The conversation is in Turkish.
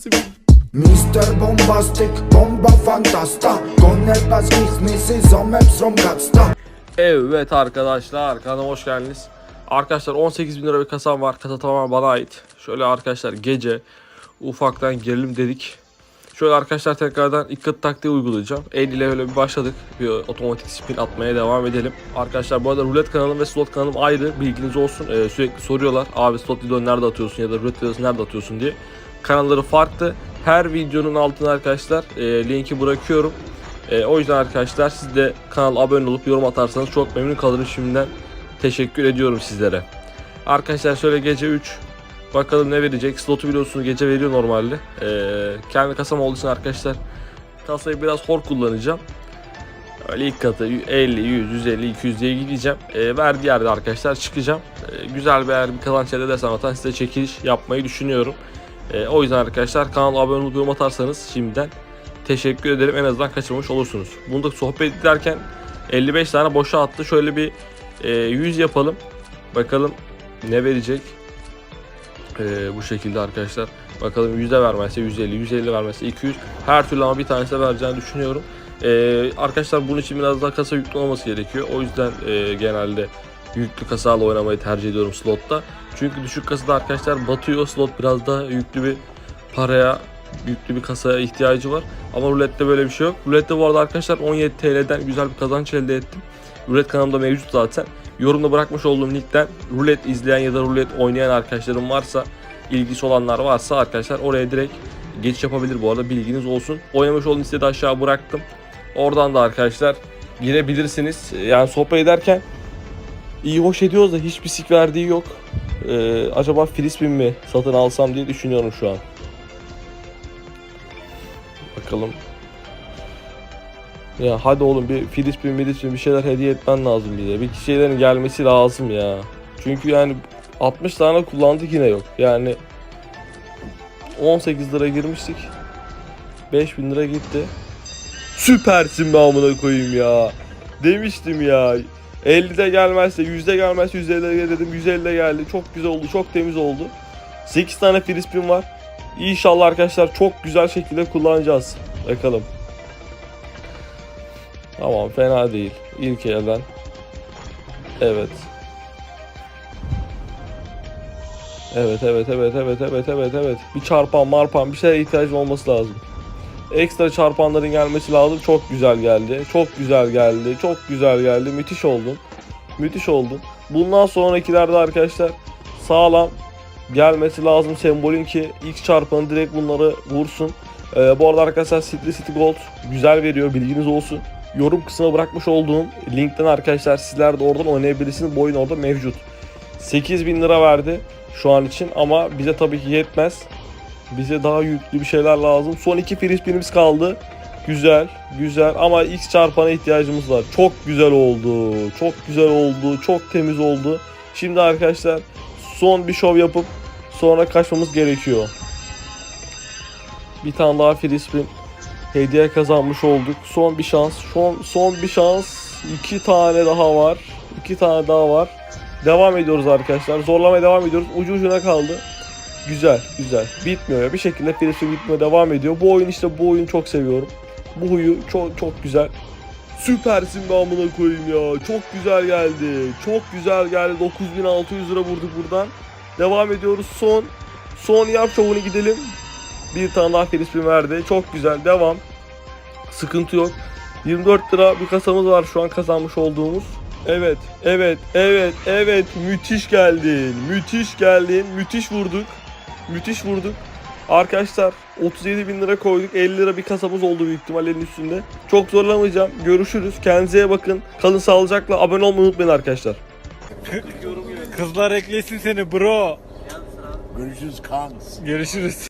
Mr. Bombastic, bomba fantasta Con el pas gitmesi Zomeps romgatsta Evet arkadaşlar kanalıma hoş geldiniz. Arkadaşlar 18 bin lira bir kasam var. Kasa tamamen bana ait. Şöyle arkadaşlar gece ufaktan gerilim dedik. Şöyle arkadaşlar tekrardan ilk kat taktiği uygulayacağım. 50 ile öyle bir başladık. Bir otomatik spin atmaya devam edelim. Arkadaşlar bu arada rulet kanalım ve slot kanalım ayrı. Bilginiz olsun. Ee, sürekli soruyorlar. Abi slot videonu nerede atıyorsun ya da rulet videosu nerede atıyorsun diye. Kanalları farklı. Her videonun altına arkadaşlar e, linki bırakıyorum. E, o yüzden arkadaşlar siz de kanala abone olup yorum atarsanız çok memnun kalırım şimdiden. Teşekkür ediyorum sizlere. Arkadaşlar şöyle gece 3 bakalım ne verecek. Slotu biliyorsunuz gece veriyor normalde. E, kendi kasam olduğu için arkadaşlar kasayı biraz hor kullanacağım. Öyle ilk katı 50, 100, 150, 200 diye gideceğim. E, verdiği yerde arkadaşlar çıkacağım. E, güzel bir eğer bir kazanç elde edersem zaten size çekiliş yapmayı düşünüyorum. E, o yüzden arkadaşlar kanala abone olup yorum atarsanız şimdiden teşekkür ederim. En azından kaçırmamış olursunuz. Bunu da sohbet ederken 55 tane boşa attı. Şöyle bir e, 100 yapalım. Bakalım ne verecek. E, bu şekilde arkadaşlar. Bakalım 100'e vermezse 150, 150 vermezse 200. Her türlü ama bir tanesine vereceğini düşünüyorum. E, arkadaşlar bunun için biraz daha kasa yüklü olması gerekiyor. O yüzden e, genelde yüklü kasalarla oynamayı tercih ediyorum slotta. Çünkü düşük kasada arkadaşlar batıyor. Slot biraz daha yüklü bir paraya yüklü bir kasaya ihtiyacı var. Ama rulette böyle bir şey yok. Rulette bu arada arkadaşlar 17 TL'den güzel bir kazanç elde ettim. Rulet kanalımda mevcut zaten. Yorumda bırakmış olduğum linkten rulet izleyen ya da rulet oynayan arkadaşlarım varsa, ilgisi olanlar varsa arkadaşlar oraya direkt geçiş yapabilir bu arada bilginiz olsun. Oynamış olduğum listeyi de aşağı bıraktım. Oradan da arkadaşlar girebilirsiniz. Yani sohbet ederken iyi hoş ediyoruz da hiçbir sik verdiği yok. Ee, acaba Frisbee mi satın alsam diye düşünüyorum şu an. Bakalım. Ya hadi oğlum bir Frisbee Frisbee bir şeyler hediye etmen lazım bize. Bir şeylerin gelmesi lazım ya. Çünkü yani 60 tane kullandık yine yok. Yani 18 lira girmiştik. 5000 lira gitti. Süpersin be amına koyayım ya. Demiştim ya. 50'de gelmezse, 100'de gelmezse 150'de dedim. 150'de geldi. Çok güzel oldu. Çok temiz oldu. 8 tane frispin var. İnşallah arkadaşlar çok güzel şekilde kullanacağız. Bakalım. Tamam fena değil. İlk elden. Evet. Evet evet evet evet evet evet evet. Bir çarpan marpan bir şeye ihtiyacım olması lazım. Ekstra çarpanların gelmesi lazım. Çok güzel geldi. Çok güzel geldi. Çok güzel geldi. Müthiş oldun. Müthiş oldun. Bundan sonrakilerde arkadaşlar sağlam gelmesi lazım sembolün ki ilk çarpanı direkt bunları vursun. Ee, bu arada arkadaşlar City City Gold güzel veriyor bilginiz olsun. Yorum kısmına bırakmış olduğum linkten arkadaşlar sizler de oradan oynayabilirsiniz. Bu oyun orada mevcut. 8000 lira verdi şu an için ama bize tabii ki yetmez. Bize daha yüklü bir şeyler lazım. Son iki frisbeenimiz kaldı. Güzel, güzel ama X çarpana ihtiyacımız var. Çok güzel oldu. Çok güzel oldu. Çok temiz oldu. Şimdi arkadaşlar son bir şov yapıp sonra kaçmamız gerekiyor. Bir tane daha frisbee hediye kazanmış olduk. Son bir şans. Son son bir şans. İki tane daha var. İki tane daha var. Devam ediyoruz arkadaşlar. Zorlamaya devam ediyoruz. Ucu ucuna kaldı. Güzel, güzel. Bitmiyor ya. Bir şekilde frisbee bitmeye devam ediyor. Bu oyun işte bu oyunu çok seviyorum. Bu huyu çok çok güzel. Süpersin be amına koyayım ya. Çok güzel geldi. Çok güzel geldi. 9600 lira vurduk buradan. Devam ediyoruz. Son son yap şovunu gidelim. Bir tane daha frisbee verdi. Çok güzel. Devam. Sıkıntı yok. 24 lira bir kasamız var şu an kazanmış olduğumuz. Evet, evet, evet, evet. Müthiş geldin. Müthiş geldin. Müthiş vurduk. Müthiş vurduk. Arkadaşlar 37 bin lira koyduk. 50 lira bir kasamız oldu büyük ihtimallerin üstünde. Çok zorlamayacağım. Görüşürüz. Kendinize bakın. Kalın sağlıcakla. Abone olmayı unutmayın arkadaşlar. Kızlar eklesin seni bro. Görüşürüz kanks. Görüşürüz.